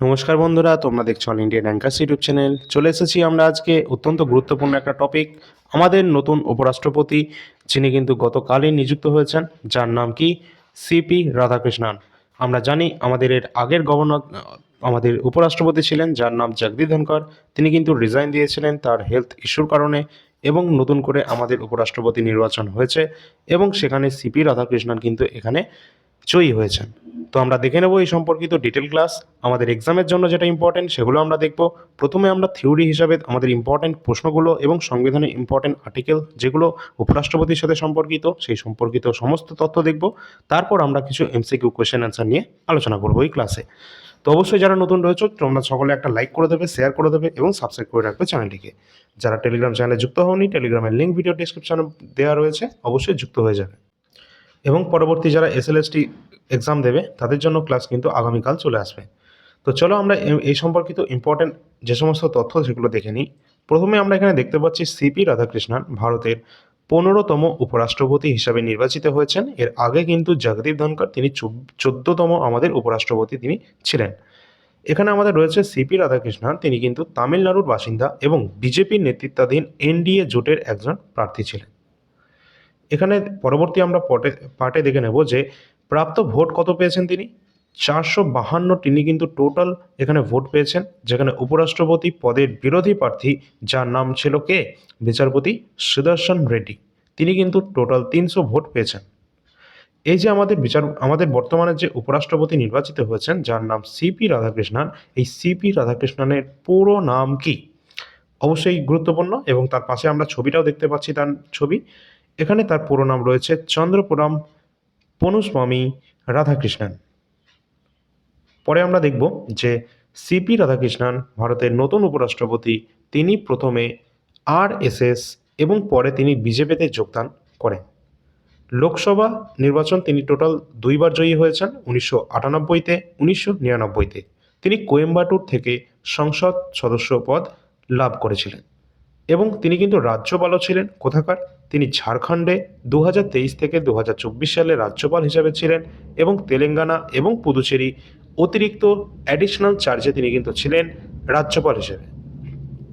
নমস্কার বন্ধুরা, তোমরা দেখছ All Indian anchors YouTube channel. চলে এসেছি আমরা আজকে অত্যন্ত গুরুত্বপূর্ণ একটা টপিক আমাদের নতুন উপরাষ্ট্রপতি, যিনি কিন্তু গতকালই নিযুক্ত হয়েছেন, যার নাম কি? সিপি রাধাকৃষ্ণন। আমরা জানি আমাদের এর আগের গভর্নর আমাদের উপরাষ্ট্রপতি ছিলেন, যার নাম জগদীপ ধনকর তিনি কিন্তু রিজাইন দিয়েছিলেন তার হেলথ ইস্যুর কারণে এবং নতুন করে আমাদের উপরাষ্ট্রপতি নির্বাচন হয়েছে এবং সেখানে সিপি রাধাকৃষ্ণন কিন্তু এখানে জয়ী হয়েছেন তো আমরা দেখে নেব এই সম্পর্কিত ডিটেল ক্লাস আমাদের এক্সামের জন্য যেটা ইম্পর্টেন্ট সেগুলো আমরা দেখব। প্রথমে আমরা থিওরি হিসাবে আমাদের ইম্পর্টেন্ট প্রশ্নগুলো এবং সংবিধানের ইম্পর্টেন্ট আর্টিকেল যেগুলো উপরাষ্ট্রপতির সাথে সম্পর্কিত, সেই সম্পর্কিত সমস্ত তথ্য দেখব। তারপর আমরা কিছু এমসিকিউ কোয়েশ্চেন অ্যান্সার নিয়ে আলোচনা করব এই ক্লাসে তো অবশ্যই যারা নতুন রয়েছে, তোমরা সকলে একটা লাইক করে দেবে শেয়ার করে দেবে এবং সাবস্ক্রাইব করে রাখবে চ্যানেলটিকে যারা টেলিগ্রাম চ্যানেলে যুক্ত হওনি টেলিগ্রামের লিঙ্ক ভিডিও ডিসক্রিপশনে দেওয়া রয়েছে, অবশ্যই যুক্ত হয়ে যাবে। এবং পরবর্তী যারা এসএলএসটি এক্সাম দেবে, তাদের জন্য ক্লাস কিন্তু আগামীকাল চলে আসবে। তো চলো আমরা এই সম্পর্কিত ইম্পর্টেন্ট যে সমস্ত তথ্য সেগুলো দেখে নিই। প্রথমে আমরা এখানে দেখতে পাচ্ছি সিপি রাধাকৃষ্ণন ভারতের পনেরোতম উপরাষ্ট্রপতি হিসাবে নির্বাচিত হয়েছেন। এর আগে কিন্তু জগদীপ ধনকর তিনি চোদ্দতম আমাদের উপরাষ্ট্রপতি তিনি ছিলেন। এখানে আমাদের রয়েছে সিপি রাধাকৃষ্ণন, তিনি কিন্তু তামিলনাড়ুর বাসিন্দা এবং বিজেপির নেতৃত্বাধীন এনডিএ জোটের একজন প্রার্থী ছিলেন। এখানে পরবর্তী আমরা পটে পার্টে দেখে নেব যে প্রাপ্ত ভোট কত পেয়েছেন তিনি? চারশো বাহান্ন তিনি কিন্তু টোটাল এখানে ভোট পেয়েছেন, যেখানে উপরাষ্ট্রপতি পদের বিরোধী প্রার্থী, যার নাম ছিল কে? বিচারপতি সুদর্শন রেড্ডি। তিনি কিন্তু টোটাল তিনশো ভোট পেয়েছেন। এই যে আমাদের বিচার, আমাদের বর্তমানে যে উপরাষ্ট্রপতি নির্বাচিত হয়েছেন, যার নাম সিপি রাধাকৃষ্ণন, এই সিপি রাধাকৃষ্ণনের পুরো নাম কি? অবশ্যই গুরুত্বপূর্ণ এবং তার পাশে আমরা ছবিটাও দেখতে পাচ্ছি তার ছবি। এখানে তার পুরো নাম রয়েছে চন্দ্রপুরম পনুস্বামী রাধাকৃষ্ণন। পরে আমরা দেখব যে সিপি রাধাকৃষ্ণন ভারতের নতুন উপরাষ্ট্রপতি, তিনি প্রথমে আরএসএস এবং পরে তিনি বিজেপিতে যোগদান করেন। লোকসভা নির্বাচন তিনি টোটাল দুইবার জয়ী হয়েছেন, উনিশশো আটানব্বইতে, উনিশশো নিরানব্বইতে। তিনি কোয়েম্বাটুর থেকে সংসদ সদস্য পদ লাভ করেছিলেন। এবং তিনি কিন্তু রাজ্যপালও ছিলেন। কোথাকার? তিনি ঝাড়খণ্ডে দু হাজার তেইশ থেকে দু হাজার চব্বিশ সালে রাজ্যপাল হিসেবে ছিলেন এবং তেলেঙ্গানা এবং পুদুচেরি অতিরিক্ত অ্যাডিশনাল চার্জে তিনি কিন্তু ছিলেন রাজ্যপাল হিসেবে।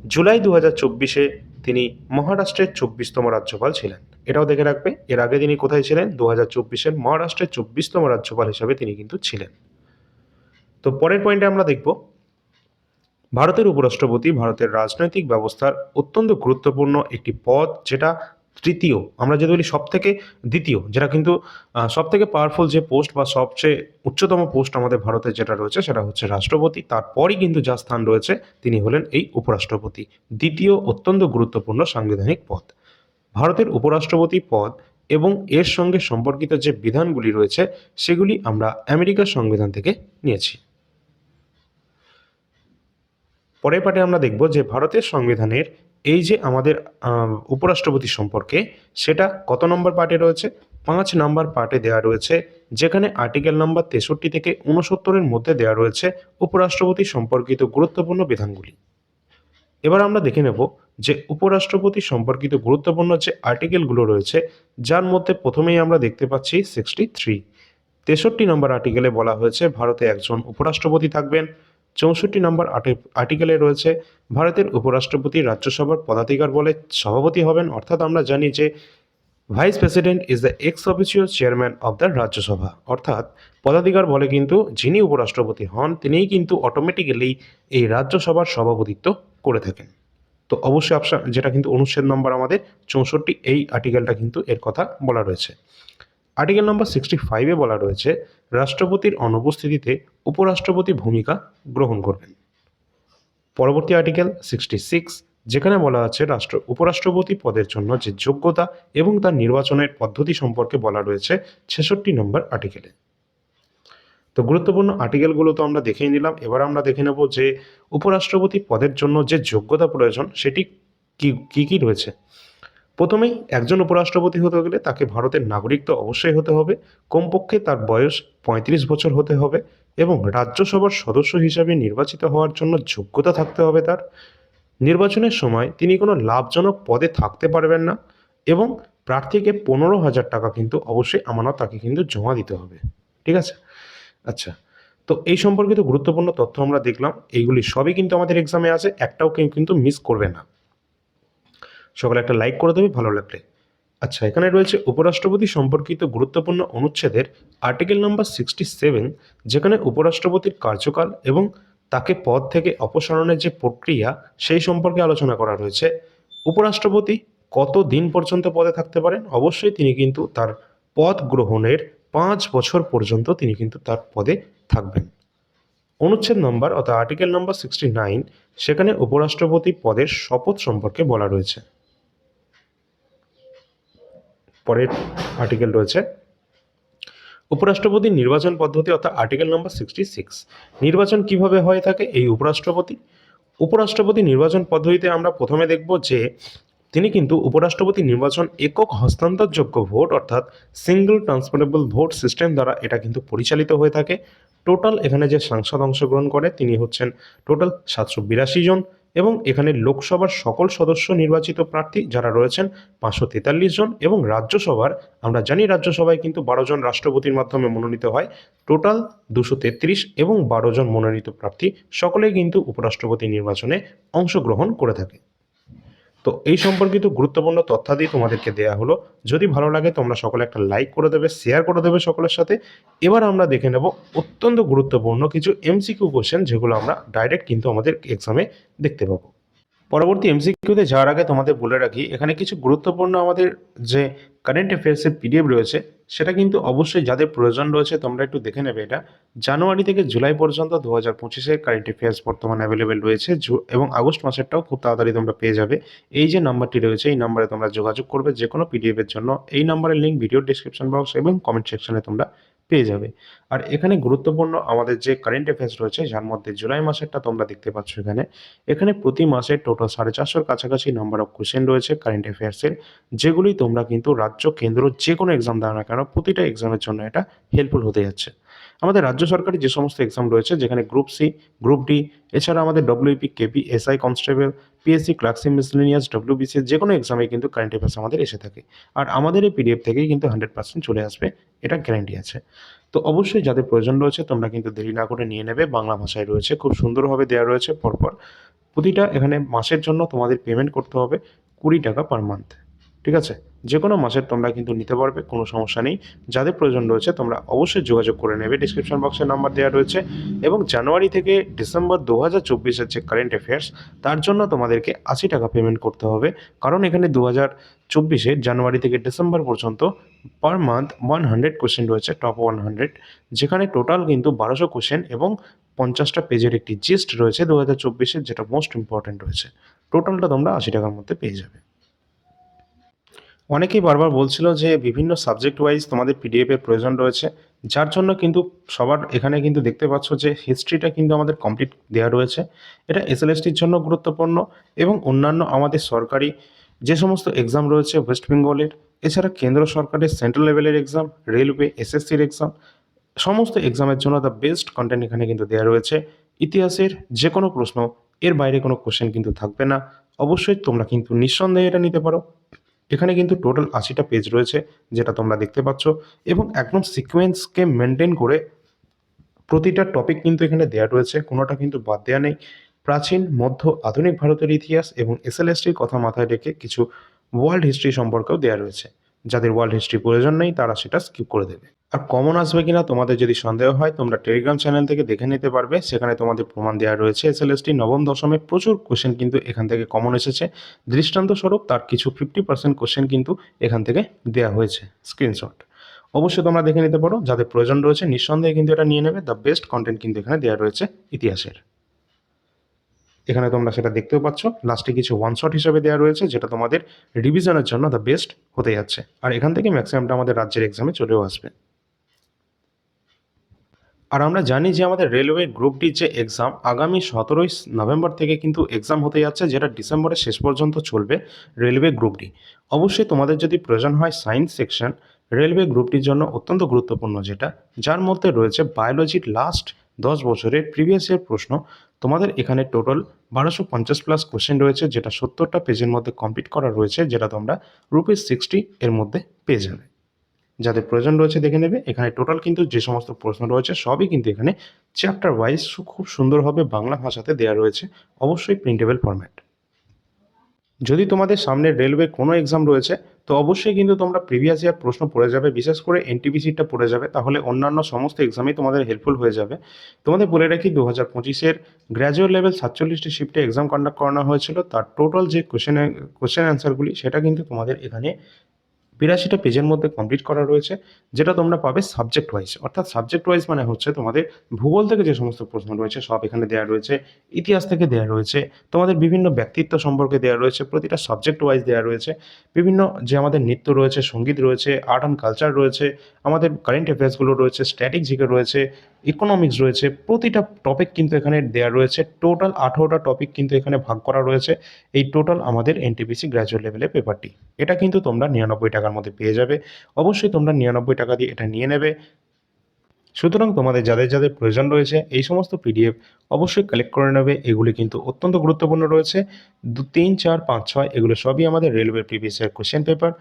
জুলাই দু হাজার চব্বিশে তিনি মহারাষ্ট্রের চব্বিশতম রাজ্যপাল ছিলেন। এটাও দেখে রাখবে, এর আগে তিনি কোথায় ছিলেন? দু হাজার চব্বিশের মহারাষ্ট্রের চব্বিশতম রাজ্যপাল হিসেবে তিনি কিন্তু ছিলেন। তো পরের পয়েন্টে আমরা দেখব ভারতের উপরাষ্ট্রপতি ভারতের রাজনৈতিক ব্যবস্থার অত্যন্ত গুরুত্বপূর্ণ একটি পদ, যেটা তৃতীয়, আমরা যদি বলি সব থেকে দ্বিতীয়, যেটা কিন্তু সব থেকে পাওয়ারফুল যে পোস্ট বা সবচেয়ে উচ্চতম পোস্ট আমাদের ভারতে যেটা রয়েছে, সেটা হচ্ছে রাষ্ট্রপতি। তারপরই কিন্তু যা স্থান রয়েছে, তিনি হলেন এই উপরাষ্ট্রপতি। দ্বিতীয় অত্যন্ত গুরুত্বপূর্ণ সাংবিধানিক পদ। ভারতের উপরাষ্ট্রপতি পদ এবং এর সঙ্গে সম্পর্কিত যে বিধানগুলি রয়েছে, সেগুলি আমরা আমেরিকার সংবিধান থেকে নিয়েছি। পরের পাঠে আমরা দেখব যে ভারতের সংবিধানের এই যে আমাদের উপরাষ্ট্রপতি সম্পর্কে, সেটা কত নম্বর পার্টে রয়েছে? পাঁচ নম্বর পার্টে দেওয়া রয়েছে, যেখানে আর্টিকেল নম্বর তেষট্টি থেকে উনসত্তরের মধ্যে দেওয়া রয়েছে উপরাষ্ট্রপতি সম্পর্কিত গুরুত্বপূর্ণ বিধানগুলি। এবার আমরা দেখে নেব যে উপরাষ্ট্রপতি সম্পর্কিত গুরুত্বপূর্ণ যে আর্টিকেলগুলো রয়েছে, যার মধ্যে প্রথমেই আমরা দেখতে পাচ্ছি সিক্সটি থ্রি। তেষট্টি নম্বর আর্টিকেলে বলা হয়েছে, ভারতে একজন উপরাষ্ট্রপতি থাকবেন চৌষট্টি নম্বর আর্টি- আর্টিকেলে রয়েছে, ভারতের উপরাষ্ট্রপতি রাজ্যসভার পদাধিকার বলে সভাপতি হবেন। অর্থাৎ আমরা জানি যে Vice President is the ex officio chairman of the Rajya Sabha. অর্থাৎ পদাধিকার বলে কিন্তু যিনি উপরাষ্ট্রপতি হন, তিনিই কিন্তু অটোমেটিক্যালি এই রাজ্যসভার সভাপতিত্ব করে থাকেন। তো অবশ্যই অপশন যেটা কিন্তু অনুচ্ছেদ নম্বর আমাদের চৌষট্টি, এই আর্টিকেলটা কিন্তু এর কথা বলা রয়েছে। আর্টিকেল নম্বর সিক্সটি ফাইভে বলা রয়েছে, রাষ্ট্রপতির অনুপস্থিতিতে উপরাষ্ট্রপতি ভূমিকা গ্রহণ করবেন। পরবর্তী আর্টিকেল সিক্সটি সিক্স যেখানে বলা আছে, রাষ্ট্র, উপরাষ্ট্রপতি পদের জন্য যে যোগ্যতা এবং তার নির্বাচনের পদ্ধতি সম্পর্কে বলা রয়েছে, ছেষট্টি নম্বর আর্টিকেলে তো গুরুত্বপূর্ণ আর্টিকেলগুলো তো আমরা দেখেই নিলাম। এবার আমরা দেখে নেব যে উপরাষ্ট্রপতি পদের জন্য যে যোগ্যতা প্রয়োজন, সেটি কি কি রয়েছে? প্রথমেই একজন উপরাষ্ট্রপতি হতে গেলে তাকে ভারতের নাগরিক তো অবশ্যই হতে হবে, কমপক্ষে তার বয়স পঁয়ত্রিশ বছর হতে হবে এবং রাজ্যসভার সদস্য হিসাবে নির্বাচিত হওয়ার জন্য যোগ্যতা থাকতে হবে তার। নির্বাচনের সময় তিনি কোনো লাভজনক পদে থাকতে পারবেন না এবং প্রার্থীকে পনেরো হাজার টাকা কিন্তু অবশ্যই আমানত তাকে কিন্তু জমা দিতে হবে। ঠিক আছে? আচ্ছা তো এই সম্পর্কিত গুরুত্বপূর্ণ তথ্য আমরা দেখলাম, এইগুলি সবই কিন্তু আমাদের এক্সামে আছে, একটাও কেউ কিন্তু মিস করবে না। সকালে একটা লাইক করে দেবে, ভালো লাগলে আচ্ছা এখানে রয়েছে উপরাষ্ট্রপতি সম্পর্কিত গুরুত্বপূর্ণ অনুচ্ছেদের আর্টিকেল নাম্বার সিক্সটি সেভেন যেখানে উপরাষ্ট্রপতির কার্যকাল এবং তাকে পদ থেকে অপসারণের যে প্রক্রিয়া, সেই সম্পর্কে আলোচনা করা রয়েছে। উপরাষ্ট্রপতি কত দিন পর্যন্ত পদে থাকতে পারেন? অবশ্যই তিনি কিন্তু তার পদ গ্রহণের পাঁচ বছর পর্যন্ত তিনি কিন্তু তার পদে থাকবেন। অনুচ্ছেদ নম্বর অর্থাৎ আর্টিকেল নম্বর সিক্সটি নাইন সেখানে উপরাষ্ট্রপতি পদের শপথ সম্পর্কে বলা রয়েছে। পরের আর্টিকেল রয়েছে। উপরাষ্ট্রপতি নির্বাচন পদ্ধতি অর্থাৎ আর্টিকেল নম্বর সিক্সটি সিক্স নির্বাচন কীভাবে হয়ে থাকে এই উপরাষ্ট্রপতি? উপরাষ্ট্রপতি নির্বাচন পদ্ধতিতে আমরা প্রথমে দেখব যে তিনি কিন্তু উপরাষ্ট্রপতি নির্বাচন একক হস্তান্তরযোগ্য ভোট অর্থাৎ সিঙ্গল ট্রান্সফারেবল ভোট সিস্টেম দ্বারা এটা কিন্তু পরিচালিত হয়ে থাকে। টোটাল এখানে যে সাংসদ অংশগ্রহণ করে তিনি হচ্ছেন টোটাল সাতশো বিরাশি জন। এবং এখানে লোকসভার সকল সদস্য নির্বাচিত প্রার্থী যারা রয়েছেন পাঁচশো তেতাল্লিশ জন এবং রাজ্যসভার, আমরা জানি রাজ্যসভায় কিন্তু বারো জন রাষ্ট্রপতির মাধ্যমে মনোনীত হয়, টোটাল দুশো তেত্রিশ এবং বারো জন মনোনীত প্রার্থী, সকলেই কিন্তু উপরাষ্ট্রপতি নির্বাচনে অংশগ্রহণ করে থাকে। তো এই সম্পর্কিত গুরুত্বপূর্ণ তথ্যাদি তোমাদেরকে দেয়া হলো। যদি ভালো লাগে, তোমরা সকলে একটা লাইক করে দেবে শেয়ার করে দেবে সকলের সাথে। এবার আমরা দেখে নেব অত্যন্ত গুরুত্বপূর্ণ কিছু এমসিকিউ কোয়েশ্চেন যেগুলো আমরা ডাইরেক্ট কিন্তু আমাদের এক্সামে দেখতে পাবো। পরবর্তী এমসিকিউতে যাওয়ার আগে তোমাদের বলে রাখি, এখানে কিছু গুরুত্বপূর্ণ আমাদের যে কারেন্ট অ্যাফেয়ার্সের পিডিএফ রয়েছে, সেটা কিন্তু অবশ্যই যাদের প্রয়োজন রয়েছে তোমরা একটু দেখে নেবে এটা। জানুয়ারি থেকে জুলাই পর্যন্ত দু হাজার পঁচিশের কারেন্ট অ্যাফেয়ার্স বর্তমানে অ্যাভেলেবেল রয়েছে এবং আগস্ট মাসেরটাও খুব তাড়াতাড়ি তোমরা পেয়ে যাবে। এই যে নাম্বারটি রয়েছে, এই নাম্বারে তোমরা যোগাযোগ করবে যে কোনো পিডিএফের জন্য। এই নাম্বারের লিঙ্ক ভিডিও ডিসক্রিপশন বক্স এবং কমেন্ট সেকশনে তোমরা পেয়ে যাবে। আর এখানে গুরুত্বপূর্ণ আমাদের যে কারেন্ট অ্যাফেয়ার্স রয়েছে, যার মধ্যে জুলাই মাসেরটা তোমরা দেখতে পাচ্ছ এখানে এখানে প্রতি মাসে টোটাল সাড়ে চারশোর কাছাকাছি নাম্বার অফ কোয়েশ্চেন রয়েছে কারেন্ট অ্যাফেয়ার্সের যেগুলি তোমরা কিন্তু রাজ্য, কেন্দ্র যে কোনো এক্সাম দাও না কেন, প্রতিটা এক্সামের জন্য এটা হেল্পফুল হতে যাচ্ছে। আমাদের রাজ্য সরকারি যে সমস্ত এক্সাম রয়েছে, যেখানে গ্রুপ সি গ্রুপ ডি এছাড়া আমাদের WP KP SI constable PSC clerkship miscellaneous WBC যে কোনো এক্সামে কিন্তু কারেন্ট অ্যাফেয়ার্স আমাদের এসে থাকে। আর আমাদের এই পিডিএফ থেকেই কিন্তু হান্ড্রেড পার্সেন্ট চলে আসবে, এটা গ্যারান্টি আছে। তো অবশ্যই যাদের প্রয়োজন রয়েছে, তোমরা কিন্তু দেরি না করে নিয়ে নেবে, বাংলা ভাষায় রয়েছে, খুব সুন্দরভাবে দেওয়া রয়েছে, পরপর। প্রতিটা এখানে মাসের জন্য তোমাদের পেমেন্ট করতে হবে কুড়ি টাকা পার মান্থ ঠিক আছে? যে কোনো মাসের তোমরা কিন্তু নিতে পারবে, কোনো সমস্যা নেই। যাদের প্রয়োজন রয়েছে তোমরা অবশ্যই যোগাযোগ করে নেবে। ডিসক্রিপশন বক্সের নাম্বার দেওয়া রয়েছে এবং জানুয়ারি থেকে ডিসেম্বর দু হাজার চব্বিশের যে কারেন্ট অ্যাফেয়ার্স তার জন্য তোমাদেরকে আশি টাকা পেমেন্ট করতে হবে। কারণ এখানে দু হাজার চব্বিশে জানুয়ারি থেকে ডিসেম্বর পর্যন্ত per month one hundred question রয়েছে টপ ওয়ান হান্ড্রেড যেখানে টোটাল কিন্তু বারোশো কোশ্চেন এবং পঞ্চাশটা পেজের একটি জিস্ট রয়েছে দু হাজার চব্বিশের, যেটা মোস্ট ইম্পর্ট্যান্ট রয়েছে। টোটালটা তোমরা আশি টাকার মধ্যে পেয়ে যাবে। অনেকেই বারবার বলছিল যে বিভিন্ন সাবজেক্ট ওয়াইজ তোমাদের পিডিএফ এর প্রয়োজন রয়েছে, যার জন্য কিন্তু সবার এখানে কিন্তু দেখতে পাচ্ছ যে হিস্ট্রিটা কিন্তু আমাদের কমপ্লিট দেওয়া রয়েছে। এটা এসএলএসটির জন্য গুরুত্বপূর্ণ এবং অন্যান্য আমাদের সরকারি যে সমস্ত এক্সাম রয়েছে ওয়েস্ট বেঙ্গলের এছাড়া কেন্দ্র সরকারের সেন্ট্রাল লেভেলের এক্সাম রেলওয়ে এসএসসির এক্সাম সমস্ত এক্সামের জন্য দ্য বেস্ট কন্টেন্ট এখানে কিন্তু দেওয়া রয়েছে। ইতিহাসের যে কোনো প্রশ্ন, এর বাইরে কোনো কোশ্চেন কিন্তু থাকবে না। অবশ্যই তোমরা কিন্তু নিঃসন্দেহে এটা নিতে পারো। এখানে কিন্তু টোটাল আশিটা পেজ রয়েছে, যেটা তোমরা দেখতে পাচ্ছ। এবং একদম সিকোয়েন্সকে মেনটেন করে প্রতিটা টপিক কিন্তু এখানে দেওয়া রয়েছে, কোনোটা কিন্তু বাদ দেওয়া নেই। প্রাচীন, মধ্য, আধুনিক ভারতের ইতিহাস এবং এসএলএসটির কথা মাথায় রেখে কিছু ওয়ার্ল্ড হিস্ট্রি সম্পর্কেও দেওয়া রয়েছে। যাদের ওয়ার্ল্ড হিস্ট্রি প্রয়োজন নেই, তারা সেটা স্কিপ করে দেবে। আর কমন আসবে কিনা তোমাদের যদি সন্দেহ হয়, তোমরা টেলিগ্রাম চ্যানেল থেকে দেখে নিতে পারবে। সেখানে তোমাদের প্রমাণ দেওয়া রয়েছে। এসএলএসটি নবম দশমে প্রচুর কোশ্চেন কিন্তু এখান থেকে কমন এসেছে। দৃষ্টান্ত স্বরূপ তার কিছু ফিফটি পার্সেন্ট কোশ্চেন কিন্তু এখান থেকে দেওয়া হয়েছে। স্ক্রিনশট অবশ্যই তোমরা দেখে নিতে পারো। যাদের প্রয়োজন রয়েছে, নিঃসন্দেহে কিন্তু এটা নিয়ে নেবে। দ্য বেস্ট কন্টেন্ট কিন্তু এখানে দেওয়া রয়েছে ইতিহাসের। এখানে তোমরা সেটা দেখতেও পাচ্ছ। লাস্টে কিছু ওয়ান শট হিসেবে দেওয়া রয়েছে, যেটা তোমাদের রিভিশনের জন্য দ্য বেস্ট হতে যাচ্ছে। আর এখান থেকে ম্যাক্সিমামটা আমাদের রাজ্যের এক্সামে চলেও আসবে। আর আমরা জানি যে আমাদের রেলওয়ে গ্রুপ ডি যে এক্সাম আগামী সতেরোই নভেম্বর থেকে কিন্তু এক্সাম হতে যাচ্ছে, যেটা ডিসেম্বরের শেষ পর্যন্ত চলবে রেলওয়ে গ্রুপ ডি। অবশ্যই তোমাদের যদি প্রয়োজন হয় সায়েন্স সেকশন রেলওয়ে গ্রুপটির জন্য অত্যন্ত গুরুত্বপূর্ণ যেটা, যার মধ্যে রয়েছে বায়োলজির লাস্ট দশ বছরের প্রিভিয়াস ইয়ার প্রশ্ন। তোমাদের এখানে টোটাল বারোশো পঞ্চাশ প্লাস কোশ্চেন রয়েছে, যেটা সত্তরটা পেজের মধ্যে কমপ্লিট করা রয়েছে, যেটা তোমরা রুপিস সিক্সটি এর মধ্যে পেয়ে যাবে। যাদের প্রয়োজন রয়েছে দেখে নেবে। এখানে টোটাল কিন্তু যে সমস্ত প্রশ্ন রয়েছে, সবই কিন্তু এখানে চ্যাপ্টার ওয়াইজ খুব সুন্দরভাবে বাংলা ভাষাতে দেওয়া রয়েছে, অবশ্যই প্রিন্টেবল ফরম্যাট যদি তোমাদের সামনে রেলওয়ে কোনো এক্সাম রয়েছে, তো অবশ্যই কিন্তু তোমরা প্রিভিয়াস ইয়ার প্রশ্ন পড়ে যাবে, বিশেষ করে এনটিপিসিটা পড়ে যাবে, তাহলে অন্যান্য সমস্ত এক্সামেই তোমাদের হেল্পফুল হয়ে যাবে। তোমাদের বলে রাখি দু হাজার পঁচিশের গ্র্যাজুয়েট লেভেল সাতচল্লিশটি শিফটে এক্সাম কন্ডাক্ট করানো হয়েছিল, তার টোটাল যে কোশ্চেন কোশ্চেন অ্যান্সারগুলি সেটা কিন্তু তোমাদের এখানে বিরাশিটা পেজের মধ্যে কমপ্লিট করা রয়েছে, যেটা তোমরা পাবে সাবজেক্ট ওয়াইজ অর্থাৎ সাবজেক্ট ওয়াইজ মানে হচ্ছে তোমাদের ভূগোল থেকে যে সমস্ত প্রশ্ন রয়েছে, সব এখানে দেওয়া রয়েছে, ইতিহাস থেকে দেওয়া রয়েছে, তোমাদের বিভিন্ন ব্যক্তিত্ব সম্পর্কে দেওয়া রয়েছে, প্রতিটা সাবজেক্ট ওয়াইজ দেওয়া রয়েছে, বিভিন্ন যে আমাদের নৃত্য রয়েছে, সংগীত রয়েছে আর্ট অ্যান্ড কালচার রয়েছে, আমাদের কারেন্ট অ্যাফেয়ার্সগুলো রয়েছে স্ট্যাটিক জিকে রয়েছে ইকোনমিক্স রয়েছে, প্রতিটা টপিক কিন্তু এখানে দেওয়া রয়েছে টোটাল আঠেরোটা টপিক কিন্তু এখানে ভাগ করা রয়েছে, এই টোটাল আমাদের এনটিপিসি গ্র্যাজুয়েট লেভেলের পেপারটি এটা কিন্তু তোমরা নিরানব্বই টাকার মধ্যে পেয়ে যাবে, অবশ্যই তোমরা নিরানব্বই টাকা দিয়ে এটা নিয়ে নেবে। সুতরাং তোমাদের যাদের যাদের প্রয়োজন রয়েছে, এই সমস্ত পিডিএফ অবশ্যই কালেক্ট করে নেবে, এগুলি কিন্তু অত্যন্ত গুরুত্বপূর্ণ রয়েছে। দু, তিন, চার, পাঁচ, ছয়, এগুলো সবই আমাদের railway previous year question paper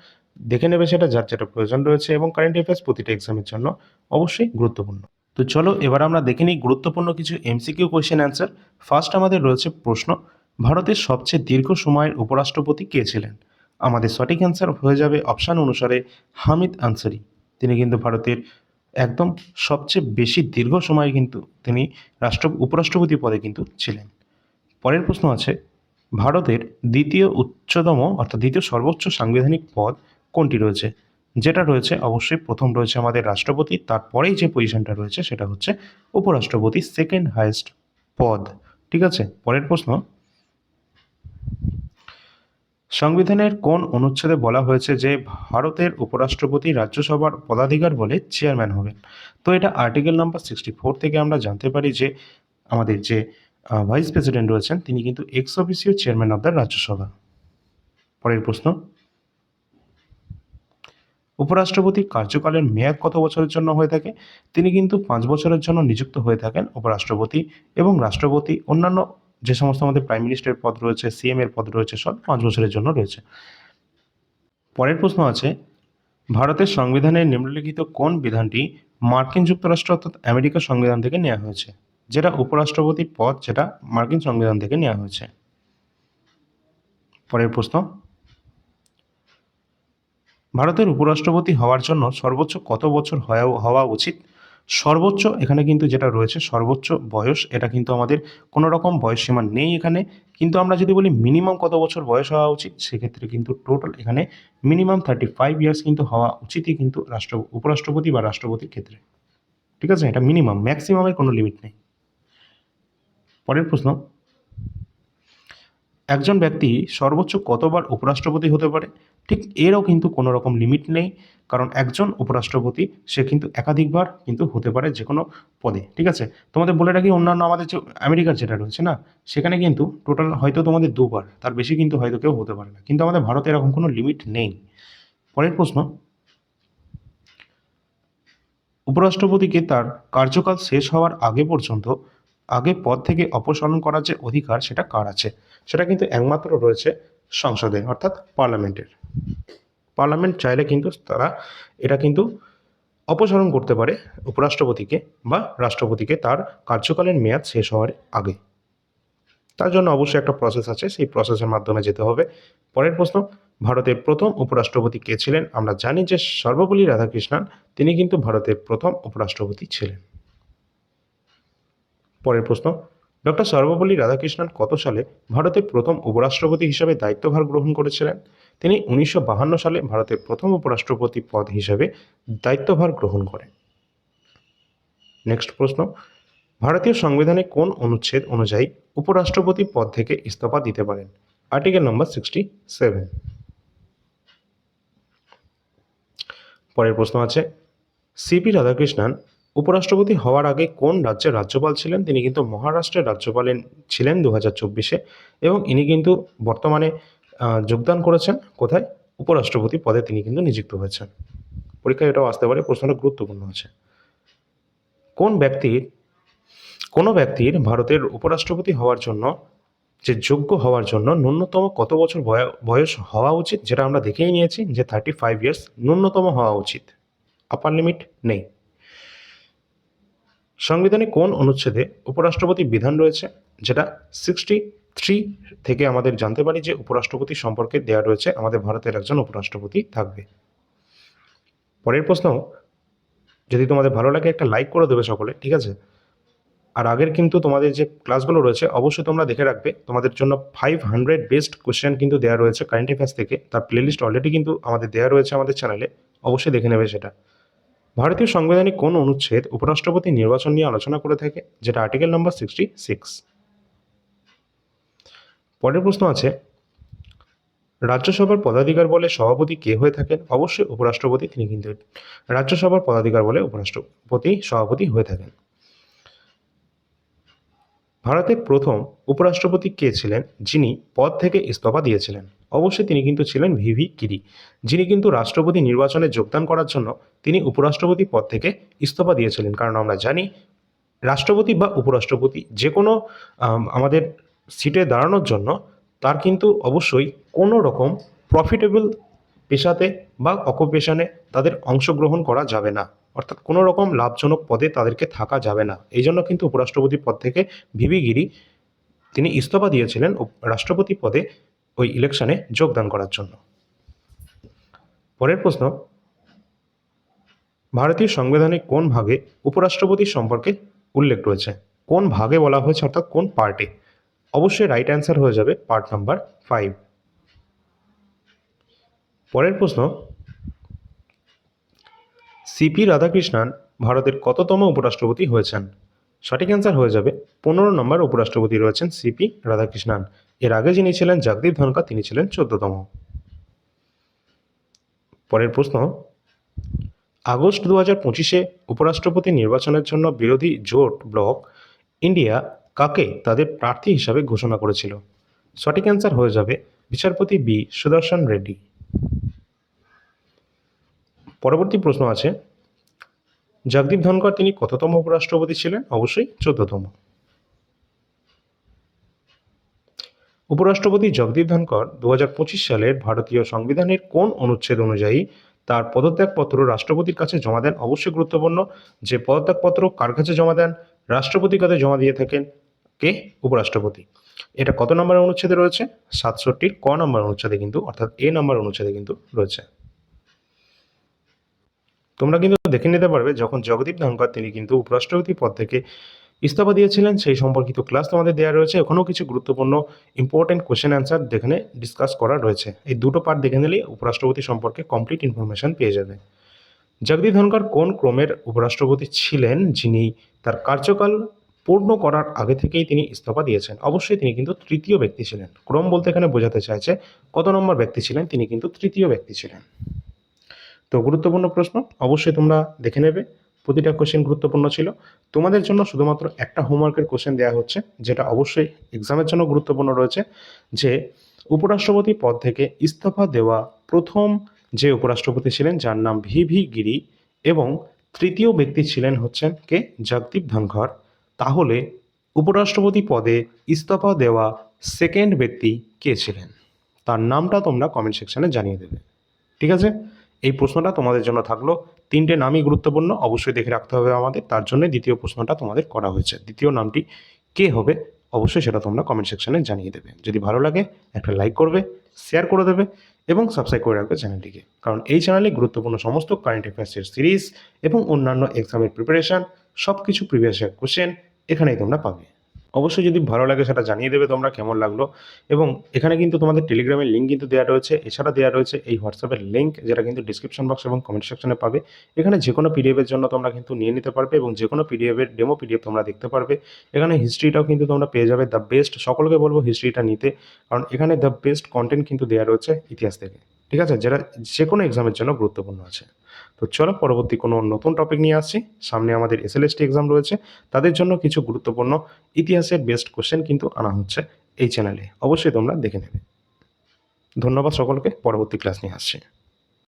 দেখে নেবে সেটা, যার যেটা প্রয়োজন রয়েছে এবং কারেন্ট অ্যাফেয়ার্স প্রতিটা এক্সামের জন্য অবশ্যই গুরুত্বপূর্ণ। তো চলো এবার আমরা দেখে নিই গুরুত্বপূর্ণ কিছু এমসিকিউ কোয়েশ্চেন অ্যান্সার ফার্স্ট আমাদের রয়েছে প্রশ্ন, ভারতের সবচেয়ে দীর্ঘ সময়ের উপরাষ্ট্রপতি কে ছিলেন? আমাদের সঠিক অ্যান্সার হয়ে যাবে অপশান অনুসারে হামিদ আনসারি। তিনি কিন্তু ভারতের একদম সবচেয়ে বেশি দীর্ঘ সময় কিন্তু তিনি রাষ্ট্র, উপরাষ্ট্রপতি পদে কিন্তু ছিলেন। পরের প্রশ্ন আছে, ভারতের দ্বিতীয় উচ্চতম অর্থাৎ দ্বিতীয় সর্বোচ্চ সাংবিধানিক পদ কোনটি রয়েছে? যেটা রয়েছে, অবশ্যই প্রথম রয়েছে আমাদের রাষ্ট্রপতি, তারপরেই যে পজিশনটা রয়েছে সেটা হচ্ছে উপরাষ্ট্রপতি সেকেন্ড হাইয়েস্ট পদ। ঠিক আছে? পরের প্রশ্ন। সংবিধানের কোন অনুচ্ছেদে বলা হয়েছে যে ভারতের উপরাষ্ট্রপতি রাজ্যসভার পদাধিকার বলে চেয়ারম্যান হবেন? তো এটা আর্টিকেল নাম্বার সিক্সটি ফোর থেকে আমরা জানতে পারি যে আমাদের যে ভাইস প্রেসিডেন্ট রয়েছেন, তিনি কিন্তু ex officio chairman of the Rajya Sabha. পরের প্রশ্ন। উপরাষ্ট্রপতি কার্যকালের মেয়াদ কত বছরের জন্য হয়ে থাকে? তিনি কিন্তু পাঁচ বছরের জন্য নিযুক্ত হয়ে থাকেন উপরাষ্ট্রপতি এবং রাষ্ট্রপতি। অন্যান্য যে সমস্ত আমাদের প্রাইম মিনিস্টারের পদ রয়েছে, সিএম এর পদ রয়েছে, সব পাঁচ বছরের জন্য রয়েছে। পরের প্রশ্ন আছে, ভারতের সংবিধানের নিম্নলিখিত কোন বিধানটি মার্কিন যুক্তরাষ্ট্র অর্থাৎ আমেরিকার সংবিধান থেকে নেওয়া হয়েছে? যেটা উপরাষ্ট্রপতির পদ, যেটা মার্কিন সংবিধান থেকে নেওয়া হয়েছে। পরের প্রশ্ন ভারতের উপরাষ্ট্রপতি হওয়ার জন্য সর্বোচ্চ কত বছর হওয়া উচিত? সর্বোচ্চ এখানে কিন্তু যেটা রয়েছে, সর্বোচ্চ বয়স, এটা কিন্তু আমাদের কোনো রকম বয়স সীমা নেই এখানে। কিন্তু আমরা যদি বলি মিনিমাম কত বছর বয়স হওয়া উচিত, সেক্ষেত্রে কিন্তু টোটাল এখানে মিনিমাম থার্টি ফাইভ ইয়ার্স কিন্তু হওয়া উচিতই কিন্তু রাষ্ট্র, উপরাষ্ট্রপতি বা রাষ্ট্রপতির ক্ষেত্রে। ঠিক আছে? এটা মিনিমাম ম্যাক্সিমামের কোনো লিমিট নেই। পরের প্রশ্ন একজন ব্যক্তি সর্বোচ্চ কতবার উপরাষ্ট্রপতি হতে পারে, ঠিক এরও কিন্তু কোনো রকম লিমিট নেই, কারণ একজন উপরাষ্ট্রপতি সে কিন্তু একাধিকবার কিন্তু হতে পারে যে কোনো পদে, ঠিক আছে? তোমাদের বলে রাখি, অন্যান্য আমাদের যে আমেরিকার যেটা রয়েছে না, সেখানে কিন্তু টোটাল হয়তো তোমাদের দুবার, তার বেশি কিন্তু হয়তো কেউ হতে পারে না, কিন্তু আমাদের ভারতে এরকম কোনো লিমিট নেই। পরের প্রশ্ন, উপরাষ্ট্রপতিকে তার কার্যকাল শেষ হওয়ার আগে পর্যন্ত আগে পদ থেকে অপসারণ করার যে অধিকার সেটা কার আছে? সেটা কিন্তু একমাত্র রয়েছে সংসদে, অর্থাৎ পার্লামেন্টের। পার্লামেন্ট চাইলে কিন্তু তারা এটা কিন্তু অপসারণ করতে পারে উপরাষ্ট্রপতিকে বা রাষ্ট্রপতিকে, তার কার্যকালের মেয়াদ শেষ হওয়ার আগে। তার জন্য অবশ্যই একটা প্রসেস আছে, সেই প্রসেসের মাধ্যমে যেতে হবে। পরের প্রশ্ন, ভারতের প্রথম উপরাষ্ট্রপতি কে ছিলেন? আমরা জানি যে সর্বপল্লী রাধাকৃষ্ণন, তিনি কিন্তু ভারতের প্রথম উপরাষ্ট্রপতি ছিলেন। পরের প্রশ্ন, ডক্টর সর্বপল্লী রাধাকৃষ্ণন কত সালে ভারতের প্রথম উপরাষ্ট্রপতি হিসাবে দায়িত্বভার গ্রহণ করেছিলেন? তিনি উনিশশো সালে ভারতের প্রথম উপরাষ্ট্রপতি পদ হিসাবে দায়িত্বভার গ্রহণ করেন। নেক্সট প্রশ্ন, ভারতীয় সংবিধানে কোন অনুচ্ছেদ অনুযায়ী উপরাষ্ট্রপতি পদ থেকে ইস্তফা দিতে পারেন? Article number sixty seven. পরের প্রশ্ন আছে সিপি রাধাকৃষ্ণন উপরাষ্ট্রপতি হওয়ার আগে কোন রাজ্যের রাজ্যপাল ছিলেন? তিনি কিন্তু মহারাষ্ট্রের রাজ্যপালের ছিলেন দু হাজার চব্বিশে এবং ইনি কিন্তু বর্তমানে যোগদান করেছেন। কোথায়? উপরাষ্ট্রপতি পদে তিনি কিন্তু নিযুক্ত হয়েছেন। পরীক্ষায় এটাও আসতে পারে, প্রশ্নটা গুরুত্বপূর্ণ আছে। কোন ব্যক্তির, কোনো ব্যক্তির ভারতের উপরাষ্ট্রপতি হওয়ার জন্য, যে যোগ্য হওয়ার জন্য ন্যূনতম কত বছর বয়- বয়স হওয়া উচিত, যেটা আমরা দেখেই নিয়েছি যে থার্টি ফাইভ ইয়ার্স ন্যূনতম হওয়া উচিত? আপার লিমিট নেই। সংবিধানে কোন অনুচ্ছেদে উপরাষ্ট্রপতি বিধান রয়েছে? যেটা সিক্সটি থ্রি থেকে আমাদের জানতে পারি যে উপরাষ্ট্রপতি সম্পর্কে দেওয়া রয়েছে। আমাদের ভারতের একজন উপরাষ্ট্রপতি থাকবে। পরের প্রশ্ন, যদি তোমাদের ভালো লাগে একটা লাইক করে দেবে সকলে, ঠিক আছে? আর আগের কিন্তু তোমাদের যে ক্লাসগুলো রয়েছে, অবশ্যই তোমরা দেখে রাখবে। তোমাদের জন্য ফাইভ হান্ড্রেড বেস্ট কোশ্চেন কিন্তু দেওয়া রয়েছে কারেন্ট অ্যাফেয়ার্স থেকে। তার প্লেলিস্ট অলরেডি কিন্তু আমাদের দেওয়া রয়েছে আমাদের চ্যানেলে অবশ্যই দেখে নেবে সেটা। ভারতীয় সংবিধানে কোন অনুচ্ছেদ উপরাষ্ট্রপতি নির্বাচন নিয়ে আলোচনা করে থাকে, যেটা আর্টিকেল নম্বর সিক্সটি সিক্স পরের প্রশ্ন আছে, রাজ্যসভার পদাধিকার বলে সভাপতি কে হয়ে থাকেন? অবশ্যই উপরাষ্ট্রপতি, তিনি কিন্তু রাজ্যসভার পদাধিকার বলে উপরাষ্ট্রপতি, সভাপতি হয়ে থাকেন। ভারতের প্রথম উপরাষ্ট্রপতি কে ছিলেন? যিনি পদ থেকে ইস্তফা দিয়েছিলেন। অবশ্যই তিনি কিন্তু ছিলেন ভিভি গিরি যিনি কিন্তু রাষ্ট্রপতি নির্বাচনে যোগদান করার জন্য তিনি উপরাষ্ট্রপতি পদ থেকে ইস্তফা দিয়েছিলেন। কারণ আমরা জানি, রাষ্ট্রপতি বা উপরাষ্ট্রপতি যে কোনো আমাদের সিটে দাঁড়ানোর জন্য তার কিন্তু অবশ্যই কোনো রকম প্রফিটেবল পেশাতে বা অকুপেশনে তাদের অংশগ্রহণ করা যাবে না। অর্থাৎ কোনো রকম লাভজনক পদে তাদেরকে থাকা যাবে না। এই জন্য কিন্তু উপরাষ্ট্রপতি পদ থেকে ভিভি গিরি তিনি ইস্তফা দিয়েছিলেন রাষ্ট্রপতি পদে ওই ইলেকশনে যোগদান করার জন্য। পরের প্রশ্ন, ভারতীয় সংবিধানে কোন ভাগে উপরাষ্ট্রপতির সম্পর্কে উল্লেখ রয়েছে? কোন ভাগে বলা হয়েছে, অর্থাৎ কোন পার্টে? অবশ্যই রাইট অ্যান্সার হয়ে যাবে পার্ট নাম্বার ফাইভ পরের প্রশ্ন সিপি রাধাকৃষ্ণন ভারতের কততম উপরাষ্ট্রপতি হয়েছেন? সঠিক অ্যান্সার হয়ে যাবে। পনেরো নম্বর উপরাষ্ট্রপতি রয়েছেন সিপি রাধাকৃষ্ণন। এর আগে যিনি ছিলেন জগদীপ ধনকা তিনি ছিলেন চোদ্দতম। পরের প্রশ্ন, আগস্ট দু হাজার পঁচিশে উপরাষ্ট্রপতি নির্বাচনের জন্য বিরোধী জোট ব্লক ইন্ডিয়া কাকে তাদের প্রার্থী হিসাবে ঘোষণা করেছিল? সঠিক অ্যান্সার হয়ে যাবে বিচারপতি বি সুদর্শন রেড্ডি। পরবর্তী প্রশ্ন আছে জগদীপ ধনকর তিনি কততম উপরাষ্ট্রপতি ছিলেন? অবশ্যই চোদ্দতম। উপরাষ্ট্রপতি জগদীপ ধনকর দু হাজার পঁচিশ সালের ভারতীয় সংবিধানের কোন অনুচ্ছেদ অনুযায়ী তার পদত্যাগপত্র রাষ্ট্রপতির কাছে জমা দেন অবশ্যই গুরুত্বপূর্ণ। যে পদত্যাগপত্র কার কাছে জমা দেন? রাষ্ট্রপতির কাছে জমা দিয়ে থাকেন কে? উপরাষ্ট্রপতি। এটা কত নম্বর অনুচ্ছেদে রয়েছে? সাতষট্টির ক নম্বর অনুচ্ছেদে কিন্তু, অর্থাৎ এ নম্বর অনুচ্ছেদে কিন্তু রয়েছে। তোমরা কিন্তু দেখে নিতে পারবে, যখন জগদীপ ধনখড় তিনি কিন্তু উপরাষ্ট্রপতি পদ থেকে ইস্তফা দিয়েছিলেন, সেই সম্পর্কিত ক্লাস তোমাদের দেওয়া রয়েছে। এখনও কিছু গুরুত্বপূর্ণ ইম্পর্টেন্ট কোশ্চেন অ্যান্সার এখানে ডিসকাস করা রয়েছে। এই দুটো পার্ট দেখে নিলেই উপরাষ্ট্রপতি সম্পর্কে কমপ্লিট ইনফরমেশন পেয়ে যাবে। জগদীপ ধনখড় কোন ক্রমের উপরাষ্ট্রপতি ছিলেন, যিনি তার কার্যকাল পূর্ণ করার আগে থেকেই তিনি ইস্তফা দিয়েছেন? অবশ্যই তিনি কিন্তু তৃতীয় ব্যক্তি ছিলেন। ক্রম বলতে এখানে বোঝাতে চাইছে, কত নম্বর ব্যক্তি ছিলেন, তিনি কিন্তু তৃতীয় ব্যক্তি ছিলেন। তো গুরুত্বপূর্ণ প্রশ্ন, অবশ্যই তোমরা দেখে নেবে। প্রতিটা কোশ্চেন গুরুত্বপূর্ণ ছিল। তোমাদের জন্য শুধুমাত্র একটা হোমওয়ার্কের কোশ্চেন দেওয়া হচ্ছে, যেটা অবশ্যই এক্সামের জন্য গুরুত্বপূর্ণ রয়েছে, যে উপরাষ্ট্রপতি পদ থেকে ইস্তফা দেওয়া প্রথম যে উপরাষ্ট্রপতি ছিলেন, যার নাম ভি ভি গিরি এবং তৃতীয় ব্যক্তি ছিলেন হচ্ছেন কে? জগদীপ ধনখড়। তাহলে উপরাষ্ট্রপতি পদে ইস্তফা দেওয়া সেকেন্ড ব্যক্তি কে ছিলেন? তার নামটা তোমরা কমেন্ট সেকশানে জানিয়ে দেবে। ঠিক আছে? এই প্রশ্নটা তোমাদের জন্য থাকল। তিনটে নামই গুরুত্বপূর্ণ, অবশ্যই দেখে রাখতে হবে আমাদের। তার জন্য দ্বিতীয় প্রশ্নটা তোমাদের করা হয়েছে। দ্বিতীয় নামটি কে হবে? অবশ্যই সেটা তোমরা কমেন্ট সেকশনে জানিয়ে দেবে। যদি ভালো লাগে, একটা লাইক করবে শেয়ার করে দেবে এবং সাবস্ক্রাইব করে রাখবে চ্যানেলটিকে কারণ এই চ্যানেলে গুরুত্বপূর্ণ সমস্ত কারেন্ট অ্যাফেয়ার্সের সিরিজ এবং অন্যান্য এক্সামের প্রিপারেশন সব কিছু প্রিভিয়াস ইয়ার কোশ্চেন এখানেই তোমরা পাবে। অবশ্যই যদি ভালো লাগে সেটা জানিয়ে দেবে তোমরা কেমন লাগল। এবং এখানে কিন্তু তোমাদের টেলিগ্রামের লিঙ্ক কিন্তু দেওয়া রয়েছে। এছাড়া দেওয়া রয়েছে এই হোয়াটসঅ্যাপের লিঙ্ক যেটা কিন্তু ডিসক্রিপশন বক্স এবং কমেন্ট সেকশনে পাবে। এখানে যে কোনো পিডিএফের জন্য তোমরা কিন্তু নিয়ে নিতে পারবে এবং যে কোনো পিডিএফের ডেমো পিডিএফ তোমরা দেখতে পারবে। এখানে হিস্ট্রিটাও কিন্তু তোমরা পেয়ে যাবে দ্য বেস্ট সকলকে বলব হিস্ট্রিটা নিতে। কারণ এখানে দ্য বেস্ট কন্টেন্ট কিন্তু দেওয়া রয়েছে ইতিহাস থেকে। ঠিক আছে? যেটা যে কোনো এক্সামের জন্য গুরুত্বপূর্ণ আছে। তো চলো পরবর্তী কোনো নতুন টপিক নিয়ে আসছি। সামনে আমাদের এসএলএসটি এক্সাম রয়েছে। তাদের জন্য কিছু গুরুত্বপূর্ণ ইতিহাসের বেস্ট কোশ্চেন কিন্তু আনা হচ্ছে এই চ্যানেলে অবশ্যই তোমরা দেখে নেবে। ধন্যবাদ সকলকে। পরবর্তী ক্লাস নিয়ে আসছি।